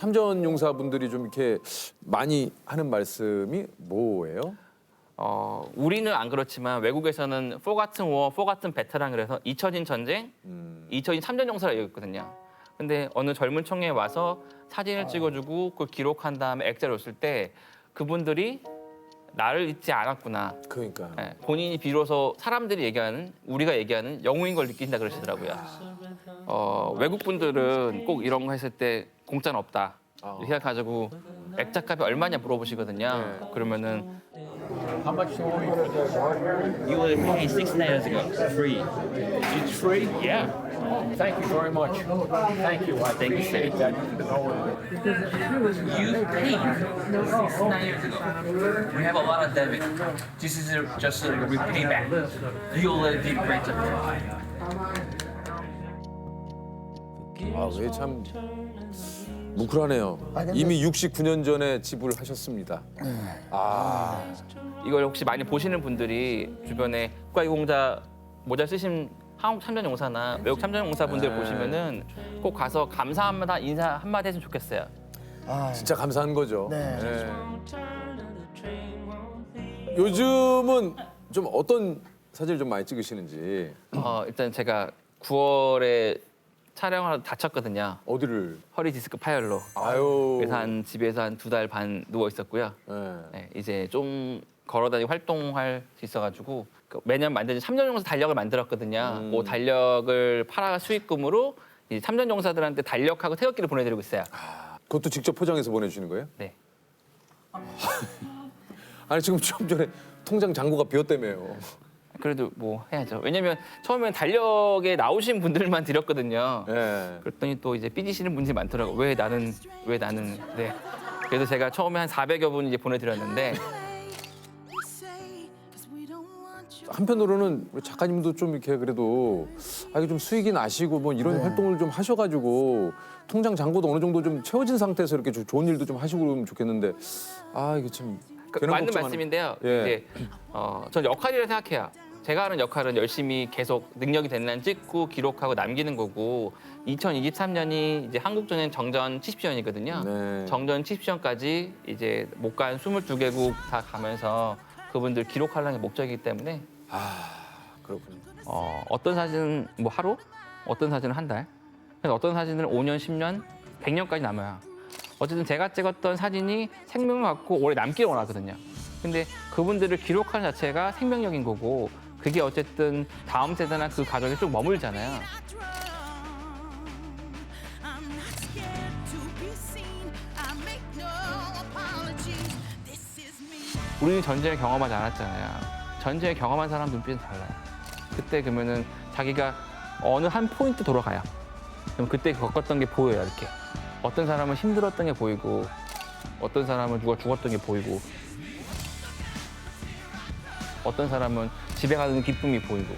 참전 용사분들이 좀 이렇게 많이 하는 말씀이 뭐예요? 어, 우리는 안 그렇지만 외국에서는 포 같은 워, 포 같은 베테랑 그래서 잊혀진 전쟁, 음. 잊혀진 참전 용사라 얘기했거든요. 근데 어느 젊은 청년이 와서 사진을 찍어주고 그걸 기록한 다음에 액자를 줬을 때 그분들이 나를 잊지 않았구나. 그러니까. 예, 본인이 비로소 사람들이 얘기하는 우리가 얘기하는 영웅인 걸 느낀다 그러시더라고요. 어, 외국 분들은 꼭 이런 거 했을 때 공짜는 없다. 아. 이렇게 생각하시고 액자값이 얼마냐 물어보시거든요. 그러면은 How much do we? You were paying six years ago, free. It's free? Yeah. Thank you very much. Thank you. I Thank you, sir. appreciate that. You paid six years ago. We have a lot of debit. This is a, just a repayback. You already did great job. 아, 그게 참 뭉클하네요. 이미 69년 전에 지불하셨습니다. 아, 이걸 혹시 많이 보시는 분들이 주변에 국가유공자 모자 쓰신 한국 참전용사나 외국 참전용사분들 네. 보시면은 꼭 가서 감사합니다 인사 한마디 했으면 좋겠어요. 아, 진짜 감사한 거죠. 네. 요즘은 좀 어떤 사진을 좀 많이 찍으시는지 어, 일단 제가 9월에 촬영하러 다쳤거든요. 어디를 허리 디스크 파열로. 아유. 그래서 한 집에서 한 두 달 반 누워 있었고요. 네. 네, 이제 좀 걸어다니고 활동할 수 있어가지고 그 매년 만드는 참전용사 달력을 만들었거든요. 음. 그 달력을 팔아 수익금으로 이제 참전용사들한테 달력하고 태극기를 보내드리고 있어요. 그것도 직접 포장해서 보내주시는 거예요? 네. 아니 지금 좀 전에 통장 잔고가 비었다며요. 그래도 뭐 해야죠. 왜냐면 처음엔 달력에 나오신 분들만 드렸거든요. 네. 그랬더니 또 이제 삐지시는 분들이 많더라고. 왜 나는 왜 나는 네. 그래서 제가 처음에 한 400여 분 이제 보내드렸는데 한편으로는 우리 작가님도 좀 이렇게 그래도 아 이게 좀 수익이 나시고 뭐 이런 네. 활동을 좀 하셔가지고 통장 잔고도 어느 정도 좀 채워진 상태에서 이렇게 좀 좋은 일도 좀 하시고 그러면 좋겠는데 아 이게 참 그, 괜한 맞는 걱정하는- 말씀인데요. 예. 이제 어, 전 역할이라 생각해요. 제가 하는 역할은 열심히 계속 능력이 되는 한 찍고 기록하고 남기는 거고 2023년이 이제 한국전쟁 정전 70주년이거든요. 네. 정전 70주년까지 이제 못 간 22개국 다 가면서 그분들 기록하려는 게 목적이기 때문에 그렇군요. 어, 어떤 사진은 뭐 하루, 어떤 사진은 한 달, 그래서 어떤 사진은 5년, 10년, 100년까지 남아요. 어쨌든 제가 찍었던 사진이 생명을 갖고 오래 남길 원하거든요. 근데 그분들을 기록하는 자체가 생명력인 거고 그게 어쨌든 다음 세대나 그 가족에 쭉 머물잖아요. 우리는 전쟁을 경험하지 않았잖아요. 전쟁을 경험한 사람 눈빛은 달라요. 그때 그러면은 자기가 어느 한 포인트 돌아가요. 그럼 그때 겪었던 게 보여요, 이렇게. 어떤 사람은 힘들었던 게 보이고, 어떤 사람은 누가 죽었던 게 보이고, 어떤 사람은 집에 가는 기쁨이 보이고.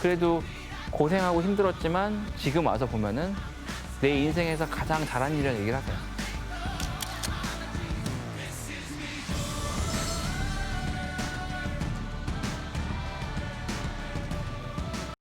그래도 고생하고 힘들었지만 지금 와서 보면은 내 인생에서 가장 잘한 일이라는 얘기를 하세요.